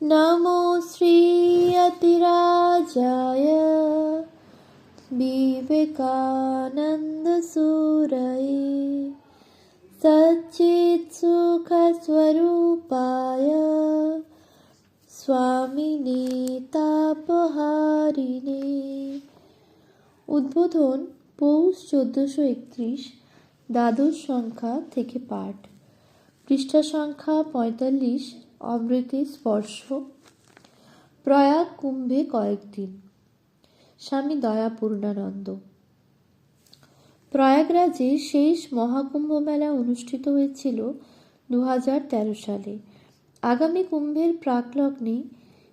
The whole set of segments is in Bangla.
नमो श्रीयतिराजाय विवेकानन्दसूरये सच्चित्सुखस्वरूपाय স্বামিনী তাপহারিণী উদ্বোধন পৌষ চোদ্দশো একত্রিশ দ্বাদশ সংখ্যা থেকে পাঠ পৃষ্ঠা সংখ্যা পঁয়তাল্লিশ অমৃতে স্পর্শ। প্রয়াগ কুম্ভে কয়েকদিন। স্বামী দয়াপূর্ণানন্দ। প্রয়াগরাজে শেষ মহাকুম্ভ মেলা অনুষ্ঠিত হয়েছিল দু হাজার তেরো সালে। আগামী কুম্ভের প্রাকলগ্নে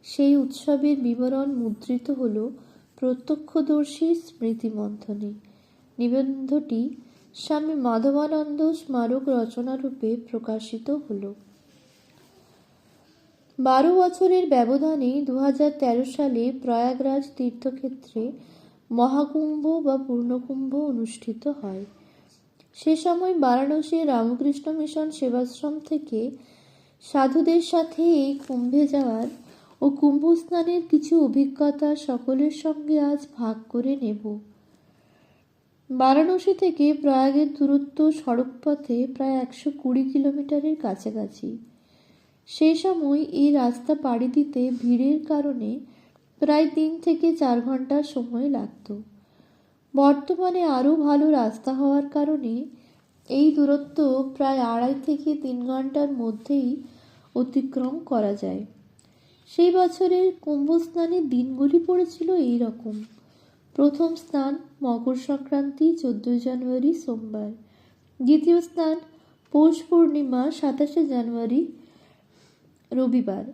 সেই উৎসবের বিবরণ মুদ্রিত হল প্রত্যক্ষদর্শী স্মৃতিমন্থনে। নিবন্ধটি স্বামী মাধবানন্দ স্মারক রচনারূপে প্রকাশিত হল। বারো বছরের ব্যবধানে দু হাজার তেরো সালে প্রয়াগরাজ তীর্থক্ষেত্রে মহাকুম্ভ বা পূর্ণকুম্ভ অনুষ্ঠিত হয়। সে সময় বারাণসীর রামকৃষ্ণ মিশন সেবাশ্রম থেকে সাধুদের সাথে এই কুম্ভে যাওয়ার ও কুম্ভ স্নানের কিছু অভিজ্ঞতা সকলের সঙ্গে আজ ভাগ করে নেব। বারাণসী থেকে প্রয়াগের দূরত্ব সড়কপথে প্রায় একশো কুড়ি কিলোমিটারের কাছাকাছি। সেই সময় এই রাস্তা পাড়ি দিতে ভিড়ের কারণে প্রায় তিন থেকে চার ঘণ্টা সময় লাগত। বর্তমানে আরও ভালো রাস্তা হওয়ার কারণে এই দূরত্ব প্রায় আড়াই থেকে তিন ঘণ্টার মধ্যেই অতিক্রম করা যায়। সেই বছরের কুম্ভ স্নানের দিনগুলি পড়েছিল এই রকম প্রথম স্নান মকর সংক্রান্তি, চোদ্দোই জানুয়ারি সোমবার। দ্বিতীয় স্নান পৌষ পূর্ণিমা, সাতাশে জানুয়ারি রবিবার।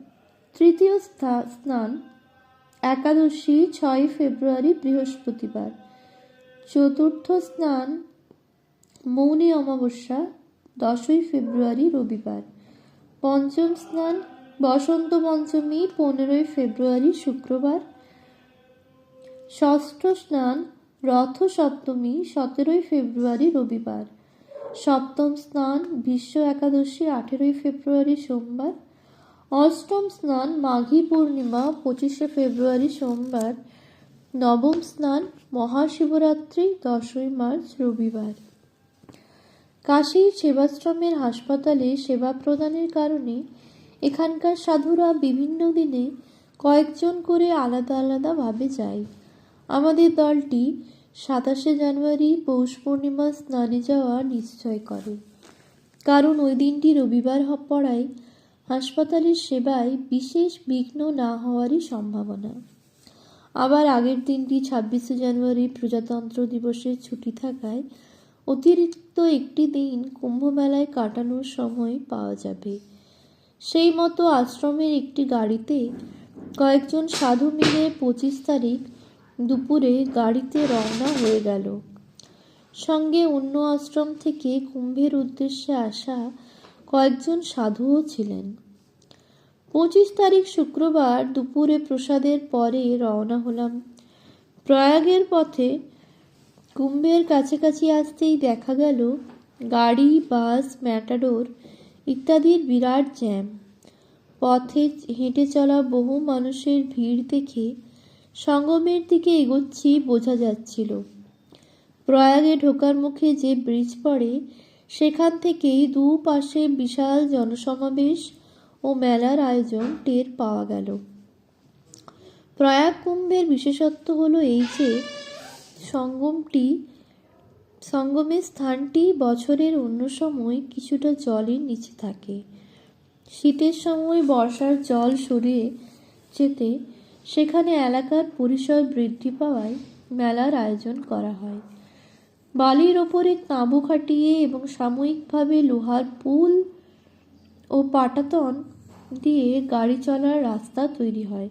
তৃতীয় স্নান, একাদশী, ছয় ফেব্রুয়ারি, বৃহস্পতিবার। চতুর্থ স্নান, মৌনী অমাবস্যা, দশই ফেব্রুয়ারি, রবিবার। পঞ্চম স্নান, বসন্ত পঞ্চমী, পনেরোই ফেব্রুয়ারি, শুক্রবার। ষষ্ঠ স্নান, রথ সপ্তমী, সতেরোই ফেব্রুয়ারি, রবিবার। সপ্তম স্নান, বিশ্ব একাদশী, আঠেরোই ফেব্রুয়ারি, সোমবার। অষ্টম স্নান, মাঘী পূর্ণিমা, পঁচিশে ফেব্রুয়ারি সোমবার, নবম স্নান, মহাশিবরাত্রি, দশই মার্চ, রবিবার। কাশীর সেবাশ্রমের হাসপাতালে সেবা প্রদানের কারণে এখানকার সাধুরা বিভিন্ন দিনে কয়েকজন করে আলাদা আলাদাভাবে যায়। আমাদের দলটি সাতাশে জানুয়ারি পৌষ পূর্ণিমা স্নানে যাওয়া নিশ্চয় করে। কারণ ওই দিনটি রবিবার পড়ায় হাসপাতালের সেবায় বিশেষ বিঘ্ন না হওয়ারই সম্ভাবনা। আবার আগের দিনটি ছাব্বিশে জানুয়ারি প্রজাতন্ত্র দিবসের ছুটি থাকায় অতিরিক্ত একটি দিন কুম্ভমেলায় কাটানোর সময় পাওয়া যাবে। সেই মতো আশ্রমের একটি গাড়িতে কয়েকজন সাধু মিলে পঁচিশ তারিখ দুপুরে গাড়িতে রওনা হয়ে গেল। সঙ্গে অন্য আশ্রম থেকে কুম্ভের উদ্দেশ্যে আসা কয়েকজন সাধুও ছিলেন। পঁচিশ তারিখ শুক্রবার দুপুরে প্রসাদের পরে রওনা হলাম। প্রয়াগের পথে কুম্ভের কাছাকাছি আসতেই দেখা গেল গাড়ি, বাস, ম্যাটাডোর ইত্যাদির বিরাট জ্যাম। পথে হেঁটে চলা বহু মানুষের ভিড় দেখে সঙ্গমের দিকে এগোচ্ছি বোঝা যাচ্ছিল। প্রয়াগে ঢোকার মুখে যে ব্রিজ পড়ে সেখান থেকেই দুপাশে বিশাল জনসমাবেশ ও মেলার আয়োজন টের পাওয়া গেল। প্রয়াগ কুম্ভের বিশেষত্ব হলো এই যে, সঙ্গমটি সঙ্গমের স্থানটি বছরের অন্য সময় কিছুটা জলের নিচে থাকে। শীতের সময় বর্ষার জল সরিয়ে যেতে, সেখানে এলাকার পরিসর বৃদ্ধি পাওয়ায় মেলার আয়োজন করা হয়। বালির ওপরে তাঁবু খাটিয়ে এবং সাময়িকভাবে লোহার পুল ও পাটাতন দিয়ে গাড়ি চলার রাস্তা তৈরি হয়।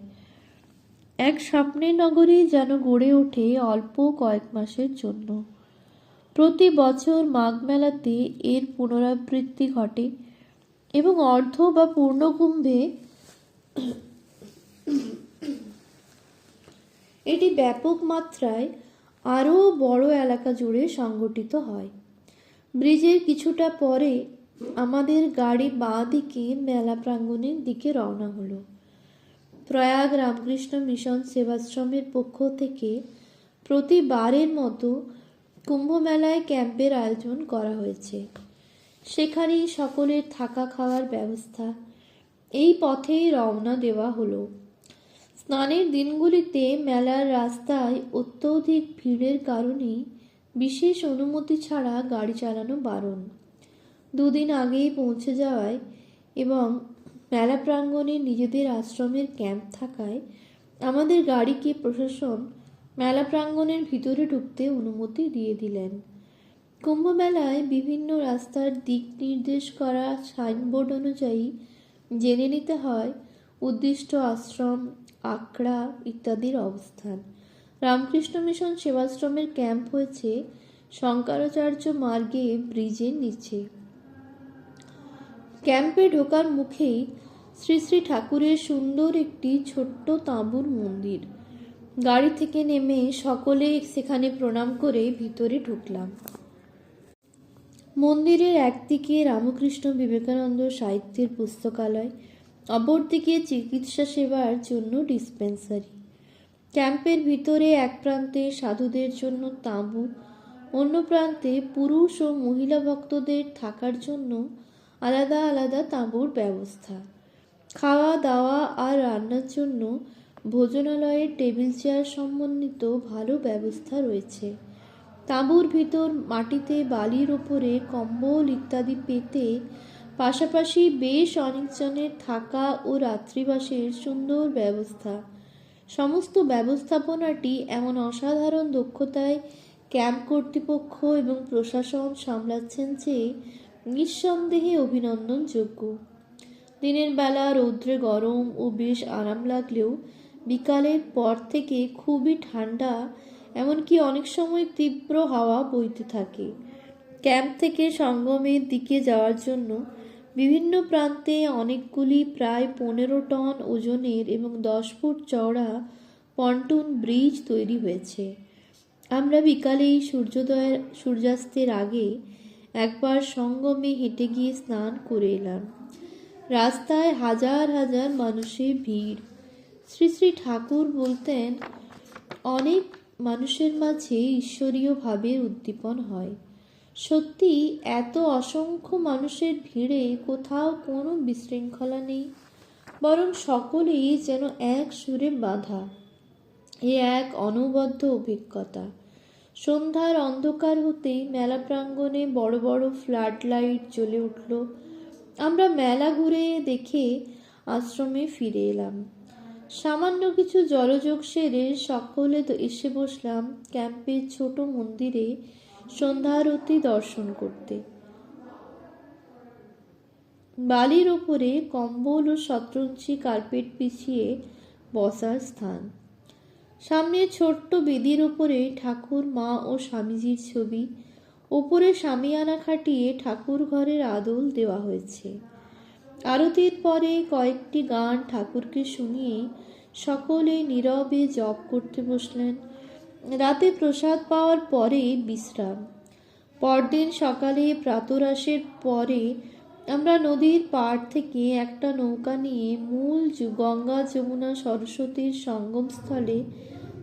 এক স্বপ্নের নগরী যেন গড়ে ওঠে অল্প কয়েক মাসের জন্য। প্রতি বছর মাঘ মেলাতে এর পুনরাবৃত্তি ঘটে এবং অর্ধ বা পূর্ণকুম্ভে এটি ব্যাপক মাত্রায় আরও বড় এলাকা জুড়ে সংগঠিত হয়। ব্রিজের কিছুটা পরে আমাদের গাড়ি বাঁ দিকে মেলা প্রাঙ্গণের দিকে রওনা হলো। প্রয়াগ রামকৃষ্ণ মিশন সেবাশ্রমের পক্ষ থেকে প্রতিবারের মতো কুম্ভ মেলায় ক্যাম্পের আয়োজন করা হয়েছে। সেখানেই সকলের থাকা খাওয়ার ব্যবস্থা। এই পথেই রওনা দেওয়া হলো। স্নানের দিনগুলিতে মেলার রাস্তায় অত্যধিক ভিড়ের কারণে বিশেষ অনুমতি ছাড়া গাড়ি চালানো বারণ। দুদিন আগেই পৌঁছে যাওয়ায় এবং মেলা প্রাঙ্গণে নিজেদের আশ্রমের ক্যাম্প থাকায় আমাদের গাড়িকে প্রশাসন মেলা প্রাঙ্গণের ভিতরে ঢুকতে অনুমতি দিয়ে দিলেন। কুম্ভমেলায় বিভিন্ন রাস্তার দিক নির্দেশ করা সাইনবোর্ড অনুযায়ী জেনে নিতে হয়, উদ্দিষ্ট আশ্রম আখড়া ইত্যাদির অবস্থান। রামকৃষ্ণ মিশন সেবাশ্রমের ক্যাম্প হয়েছে শঙ্করাচার্য মার্গে ব্রিজের নিচে। ক্যাম্পে ঢোকার মুখেই শ্রী শ্রী ঠাকুরের সুন্দর একটি ছোট্ট তাঁবুর মন্দির। গাড়ি থেকে নেমে সকলে সেখানে প্রণাম করে ভিতরে ঢুকলাম। মন্দিরের একদিকে রামকৃষ্ণ বিবেকানন্দ সাহিত্যের পুস্তকালয় অপরদিকে চিকিৎসা সেবার জন্য ডিসপেন্সারি ক্যাম্পের ভিতরে এক প্রান্তে সাধুদের জন্য তাঁবু, অন্য প্রান্তে পুরুষ ও মহিলা ভক্তদের থাকার জন্য আলাদা আলাদা তাঁবুর ব্যবস্থা। খাওয়া, দাওয়া আর রান্নার জন্য ভোজনালয়ের টেবিল চেয়ার সম্বন্ধিত ভালো ব্যবস্থা রয়েছে। তাঁবুর ভিতর মাটিতে বালির ওপরে কম্বল ইত্যাদি পেতে পাশাপাশি বেশ অনেকজনের থাকা ও রাত্রিবাসের সুন্দর ব্যবস্থা। সমস্ত ব্যবস্থাপনাটি এমন অসাধারণ দক্ষতায় ক্যাম্প কর্তৃপক্ষ এবং প্রশাসন সামলাচ্ছেন যে নিঃসন্দেহে অভিনন্দনযোগ্য। দিনের বেলা রৌদ্রে গরম ও বেশ আরাম লাগলেও বিকালের পর থেকে খুবই ঠান্ডা, এমনকি অনেক সময় তীব্র হাওয়া বইতে থাকে। ক্যাম্প থেকে সঙ্গমের দিকে যাওয়ার জন্য বিভিন্ন প্রান্তে অনেকগুলি প্রায় পনেরো টন ওজনের এবং দশ ফুট চওড়া পন্টুন ব্রিজ তৈরি হয়েছে। আমরা বিকালেই সূর্যোদয়ের, সূর্যাস্তের আগে একবার সঙ্গমে হেঁটে গিয়ে স্নান করে এলাম। রাস্তায় হাজার হাজার মানুষের ভিড়। শ্রী শ্রী ঠাকুর বলতেন, অনেক মানুষের মাঝে ঈশ্বরীয় ভাবের উদ্দীপন হয়। সত্যি, এত অসংখ্য মানুষের ভিড়ে কোথাও কোনো বিশৃঙ্খলা নেই। বরং সকলেই যেন এক সুরে বাঁধা। এ এক অনবদ্য অভিজ্ঞতা। সন্ধ্যার অন্ধকার হতেই মেলা প্রাঙ্গণে বড় বড় ফ্লাড লাইট জ্বলে উঠল। আমরা মেলা ঘুরে দেখে আশ্রমে ফিরে এলাম। সামান্য কিছু জলযোগ সেরে সকলে তো এসে বসলাম ক্যাম্পের ছোট মন্দিরে। সন্ধ্যারতি দর্শন করতে। বালির ওপরে কম্বল ও শতরঞ্চি কার্পেট পিছিয়ে বসার স্থান। সামনে ছোট্ট বেদির ওপরে ঠাকুর, মা ও স্বামীজির ছবি। ওপরে স্বামীয়ানা খাটিয়ে ঠাকুর ঘরের আদল দেওয়া হয়েছে। আরতির পরে কয়েকটি গান ঠাকুরকে শুনিয়ে সকলে নীরবে জপ করতে বসলেন। রাতে প্রসাদ পাওয়ার পরে বিশ্রাম। পরদিন সকালে প্রাতরাসের পরে আমরা নদীর পাড় থেকে একটা নৌকা নিয়ে মূল গঙ্গা যমুনা সরস্বতীর সঙ্গমস্থলে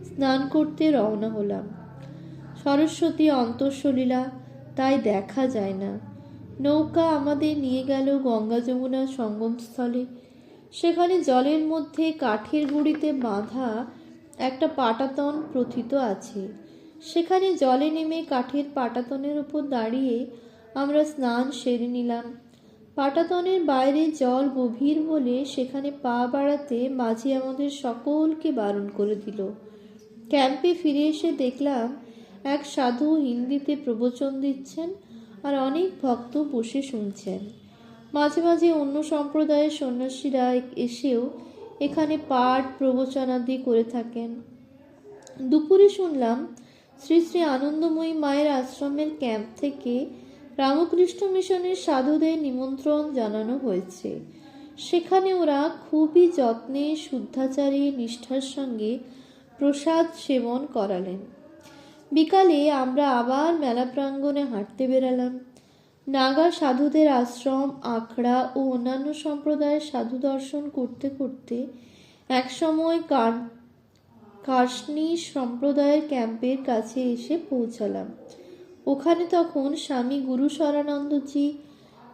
স্নান করতে রওনা হলাম। সরস্বতী অন্তঃসলীলা, তাই দেখা যায় না। নৌকা আমাদের নিয়ে গেল গঙ্গা যমুনা সঙ্গমস্থলে। সেখানে জলের মধ্যে কাঠের গুঁড়িতে বাঁধা একটা পাটাতন প্রথিত আছে। সেখানে জলে নেমে কাঠের পাটাতনের উপর দাঁড়িয়ে আমরা স্নান সেরে নিলাম। পাটাতনের বাইরে জল গভীর বলে সেখানে পা বাড়াতে মাঝি আমাদের সকলকে বারণ করে দিল। ক্যাম্পে ফিরে এসে দেখলাম এক সাধু হিন্দিতে প্রবচন দিচ্ছেন আর অনেক ভক্ত বসে শুনছেন। মাঝে মাঝে অন্য সম্প্রদায়ের সন্ন্যাসীরা এসেও এখানে পাঠ প্রবচনাদি করে থাকেন। দুপুরে শুনলাম, শ্রী শ্রী আনন্দময়ী মায়ের আশ্রমের ক্যাম্প থেকে রামকৃষ্ণ মিশনের সাধুদের নিমন্ত্রণ জানানো হয়েছে। সেখানে ওরা খুবই যত্নে, শুদ্ধাচারী, নিষ্ঠার সঙ্গে প্রসাদ সেবন করালেন। বিকালে আমরা আবার মেলা প্রাঙ্গণে হাঁটতে বেরালাম। নাগা সাধুদের আশ্রম, আখড়া ও অন্যান্য সম্প্রদায়ের সাধু দর্শন করতে করতে একসময় কার কাশনি সম্প্রদায়ের ক্যাম্পের কাছে এসে পৌঁছালাম। ওখানে তখন স্বামী গুরু সরানন্দজি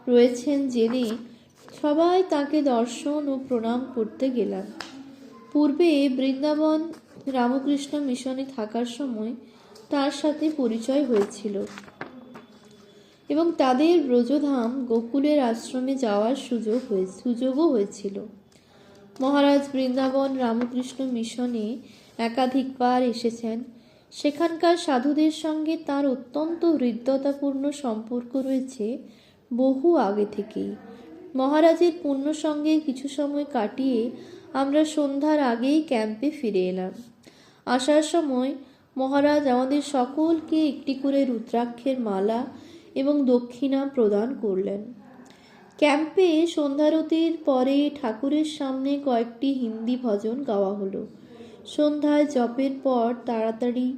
রয়েছেন জেনে সবাই তাকে দর্শন ও প্রণাম করতে গেলাম। পূর্বে বৃন্দাবন রামকৃষ্ণ মিশনে থাকার সময় তার সাথে পরিচয় হয়েছিল। এবং তাদের ব্রজধাম গোকুলের আশ্রমে যাওয়ার সুযোগ হয়ে, সুযোগও হয়েছিল। মহারাজ বৃন্দাবন রামকৃষ্ণ মিশনে একাধিকবার এসেছেন। সেখানকার সাধুদের সঙ্গে তার অত্যন্ত হৃদ্যতাপূর্ণ সম্পর্ক রয়েছে বহু আগে থেকেই। মহারাজের পুণ্য সঙ্গে কিছু সময় কাটিয়ে আমরা সন্ধ্যার আগেই ক্যাম্পে ফিরে এলাম। আসার সময় মহারাজ আমাদের সকলকে একটি করে রুদ্রাক্ষের মালা এবং দক্ষিণা প্রদান করলেন। ক্যাম্পে সন্ধ্যারতির পরে ঠাকুরের সামনে কয়েকটি হিন্দি ভজন গাওয়া হলো। সন্ধ্যায় জপের পর তাড়াতাড়ি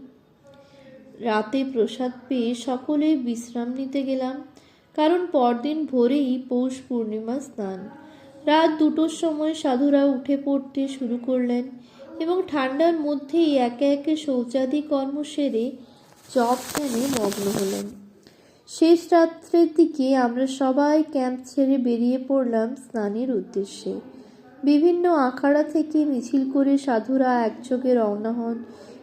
রাতে প্রসাদ পেয়ে সকলে বিশ্রাম নিতে গেলাম, কারণ পরদিন ভোরেই পৌষ পূর্ণিমা স্নান। রাত দুটোর সময় সাধুরা উঠে পড়তে শুরু করলেন এবং ঠান্ডার মধ্যেই একে একে শৌচাদি কর্ম সেরে জপ ধ্যানে মগ্ন হলেন। শেষ রাত্রের দিকে আমরা সবাই ক্যাম্প ছেড়ে বেরিয়ে পড়লাম স্নানের উদ্দেশ্যে। বিভিন্ন আখড়া থেকে মিছিল করে সাধুরা একযোগে রওনা হন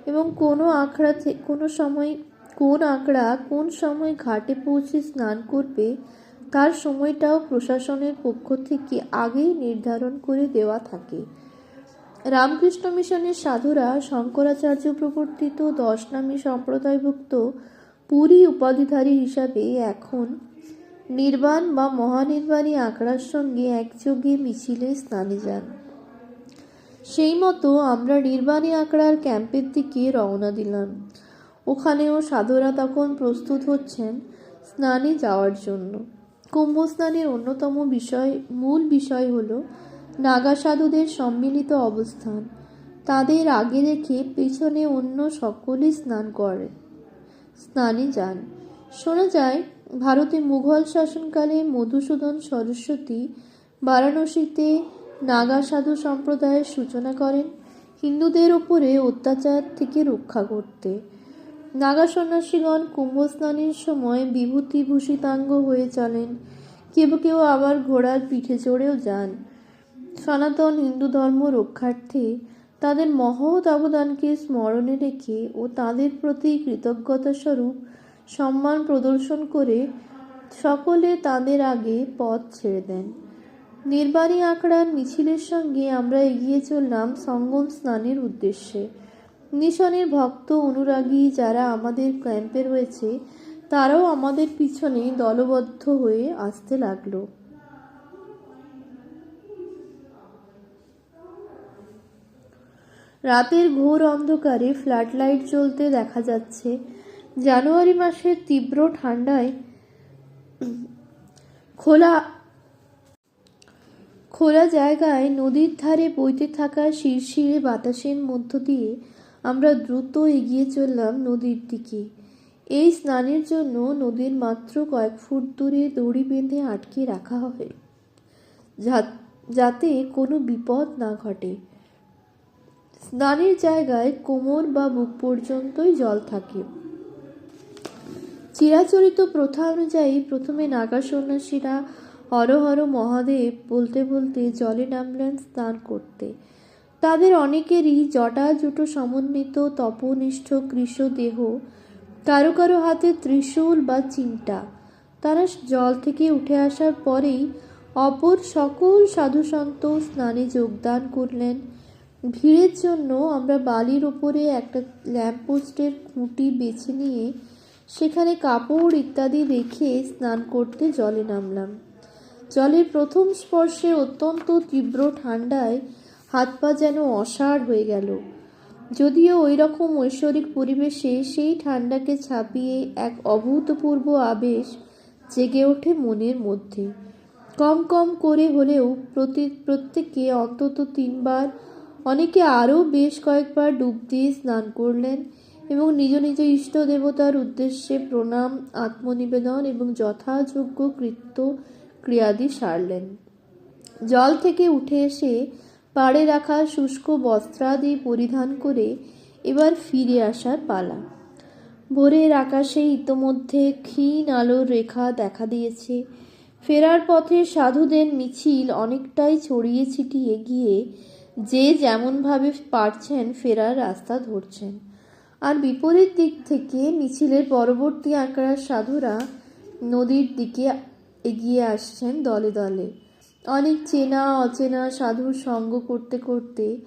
এবং কোনো আখড়া কোনো সময়, কোন আখড়া কোন সময় ঘাটে পৌঁছে স্নান করবে, তার সময়টাও প্রশাসনের পক্ষ থেকে আগেই নির্ধারণ করে দেওয়া থাকে। রামকৃষ্ণ মিশনের সাধুরা শঙ্করাচার্য প্রবর্তিত দশনামী সম্প্রদায়ভুক্ত পুরী উপাধিধারী হিসাবে এখন নির্বাণ বা মহানির্বাণী আঁকড়ার সঙ্গে একযোগে মিছিলে স্নানে যান। সেই মতো আমরা নির্বাণী আঁকড়ার ক্যাম্পের দিকে রওনা দিলাম। ওখানেও সাধুরা তখন প্রস্তুত হচ্ছেন স্নানে যাওয়ার জন্য। কুম্ভ স্নানের অন্যতম বিষয়, মূল বিষয় হল নাগা সাধুদের সম্মিলিত অবস্থান। তাদের আগে রেখে পেছনে অন্য সকলেই স্নান করে। স্নানে যান। শোনা যায়, ভারতে মুঘল শাসনকালে মধুসূদন সরস্বতী বারাণসীতে নাগা সাধু সম্প্রদায়ের সূচনা করেন। হিন্দুদের ওপরে অত্যাচার থেকে রক্ষা করতে। নাগা সন্ন্যাসীগণ কুম্ভ স্নানের সময় বিভূতিভূষিতাঙ্গ হয়ে চলেন। কেউ কেউ আবার ঘোড়ার পিঠে চড়েও যান। সনাতন হিন্দু ধর্ম রক্ষার্থে তাদের মহৎ অবদানকে স্মরণে রেখে ও তাদের প্রতি কৃতজ্ঞতা স্বরূপ সম্মান প্রদর্শন করে সকলে তাদের আগে পথ ছেড়ে দেন। নির্বাণী আঁকড়ার মিছিলের সঙ্গে আমরা এগিয়ে চললাম সঙ্গম স্নানের উদ্দেশ্যে। মিশনের ভক্ত অনুরাগী যারা আমাদের ক্যাম্পে রয়েছে, তারাও আমাদের পিছনে দলবদ্ধ হয়ে আসতে লাগল। রাতের ঘোর অন্ধকারে ফ্ল্যাট লাইট জ্বলতে দেখা যাচ্ছে। জানুয়ারি মাসের তীব্র ঠান্ডায় খোলা খোলা জায়গায় নদীর ধারে বইতে থাকা শিরশিরে বাতাসের মধ্য দিয়ে আমরা দ্রুত এগিয়ে চললাম নদীর দিকে। এই স্নানের জন্য নদীর মাত্র কয়েক ফুট দূরে দড়ি বেঁধে আটকে রাখা হয় যাতে কোনো বিপদ না ঘটে। স্নানের জায়গায় কোমর বা বুক পর্যন্তই জল থাকে। চিরাচরিত প্রথা অনুযায়ী প্রথমে নাগা সন্ন্যাসীরা হর হর মহাদেব বলতে বলতে জলে নামলেন স্নান করতে। তাদের অনেকেরই জটাজুটো সমন্বিত তপনিষ্ঠ কৃষ দেহ কারও কারও হাতে ত্রিশূল বা চিন্তা তারা জল থেকে উঠে আসার পরেই অপর সকল সাধুসন্ত স্নানে যোগদান করলেন। ভিড়ের জন্য আমরা বালির ওপরে একটা ল্যাম্পপোস্টের খুঁটি বেছে নিয়ে সেখানে কাপড় ইত্যাদি রেখে স্নান করতে জলে নামলাম। জলের প্রথম স্পর্শে অত্যন্ত তীব্র ঠান্ডায় হাত পা যেন অসাড় হয়ে গেল। যদিও ওই রকম ঐশ্বরিক পরিবেশে সেই ঠান্ডাকে ছাপিয়ে এক অভূতপূর্ব আবেশ জেগে ওঠে মনের মধ্যে। কম কম করে হলেও প্রতি প্রত্যেকে অন্তত তিনবার অনেকে আরও বেশ কয়েকবার ডুব দিয়ে স্নান করলেন এবং নিজ নিজ ইষ্ট দেবতার উদ্দেশ্যে প্রণাম, আত্মনিবেদন এবং যথাযোগ্য কৃত্য ক্রিয়াদি সারলেন। জল থেকে উঠে এসে পাড়ে রাখা শুষ্ক বস্ত্রাদি পরিধান করে এবার ফিরে আসার পালা। ভোরের আকাশে ইতোমধ্যে ক্ষীণ আলোর রেখা দেখা দিয়েছে। ফেরার পথে সাধুদের মিছিল অনেকটাই ছড়িয়ে ছিটিয়ে গিয়ে যে যেমনভাবে পারছেন ফেরার রাস্তা ধরছেন। আর বিপরীত দিক থেকে মিছিলের পরবর্তী আঁকড়ার সাধুরা নদীর দিকে এগিয়ে আসছেন দলে দলে। অনেক চেনা অচেনা সাধুর সঙ্গ করতে করতে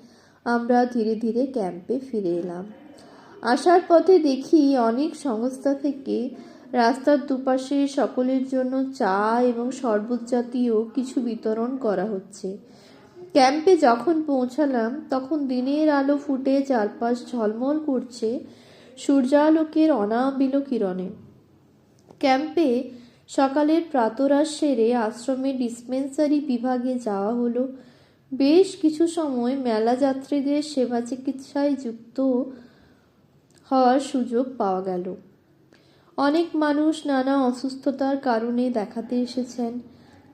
আমরা ধীরে ধীরে ক্যাম্পে ফিরে এলাম। আসার পথে দেখি অনেক সংস্থা থেকে রাস্তার দুপাশে সকলের জন্য চা এবং শরবত জাতীয় কিছু বিতরণ করা হচ্ছে। ক্যাম্পে যখন পৌঁছালাম, তখন দিনের আলো ফুটে চারপাশ ঝলমল করছে সূর্যালোকের অনাবিল কিরণে। ক্যাম্পে সকালের প্রাতরাশ সেরে আশ্রমের ডিসপেন্সারি বিভাগে যাওয়া হলো। বেশ কিছু সময় মেলা যাত্রীদের সেবা চিকিৎসায় যুক্ত হওয়ার সুযোগ পাওয়া গেল। অনেক মানুষ নানা অসুস্থতার কারণে দেখাতে এসেছেন।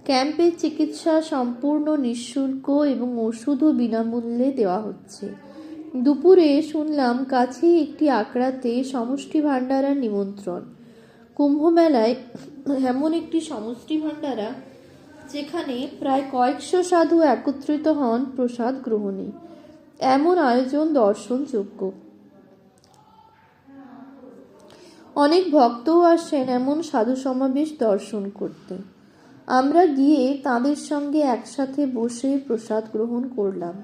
ক্যাম্পের চিকিৎসা সম্পূর্ণ নিঃশুল্ক এবং ওষুধও বিনামূল্যে দেওয়া হচ্ছে। দুপুরে শুনলাম, কাছেই একটি আকড়াতে সমষ্টি ভাণ্ডারার নিমন্ত্রণ। কুম্ভমেলায় এমন একটি সমষ্টি ভাণ্ডারা, যেখানে প্রায় কয়েকশো সাধু একত্রিত হন প্রসাদ গ্রহণে। এমন আয়োজন দর্শনযোগ্য। অনেক ভক্তও আসেন এমন সাধু সমাবেশ দর্শন করতে। আমরা গিয়ে তাদের সঙ্গে একসাথে বসে প্রসাদ গ্রহণ করলাম।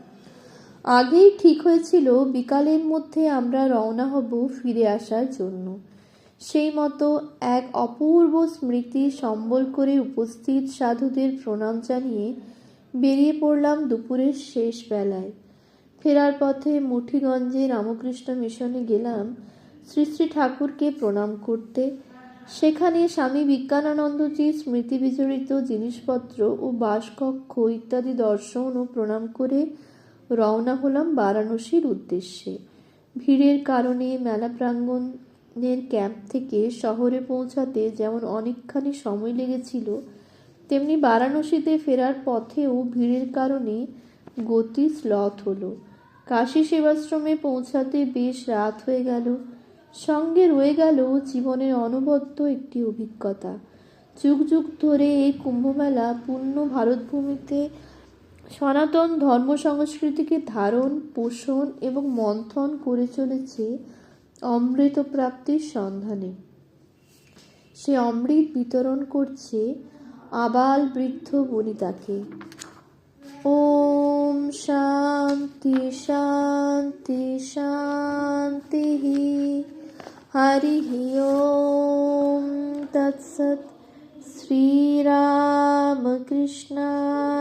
আগেই ঠিক হয়েছিল, বিকালের মধ্যে আমরা রওনা হব ফিরে আসার জন্য। সেই মতো এক অপূর্ব স্মৃতি সম্বল করে উপস্থিত সাধুদের প্রণাম জানিয়ে বেরিয়ে পড়লাম দুপুরের শেষ বেলায়। ফেরার পথে মুঠিগঞ্জে রামকৃষ্ণ মিশনে গেলাম। শ্রী শ্রী ঠাকুরকে প্রণাম করতে সেখানে স্বামী বিজ্ঞানানন্দজির স্মৃতি বিজড়িত জিনিসপত্র ও বাসকক্ষ ইত্যাদি দর্শন ও প্রণাম করে রওনা হলাম বারাণসীর উদ্দেশ্যে। ভিড়ের কারণে মেলা প্রাঙ্গণের ক্যাম্প থেকে শহরে পৌঁছাতে যেমন অনেকখানি সময় লেগেছিল, তেমনি বারাণসীতে ফেরার পথেও ভিড়ের কারণে গতি শ্লথ হলো। কাশী সেবাশ্রমে পৌঁছাতে বেশ রাত হয়ে গেল। সঙ্গে রয়ে গেল জীবনের অনবদ্য একটি অভিজ্ঞতা। যুগ যুগ ধরে এই কুম্ভমেলা পূর্ণ ভারতভূমিতে সনাতন ধর্ম সংস্কৃতিকে ধারণ, পোষণ এবং মন্থন করে চলেছে অমৃত প্রাপ্তির সন্ধানে। সে অমৃত বিতরণ করছে আবাল বৃদ্ধ বনিতাকে। ওম শান্তি শান্তি। হরি ওম তৎসৎ শ্রীরামকৃষ্ণার্পণমস্তু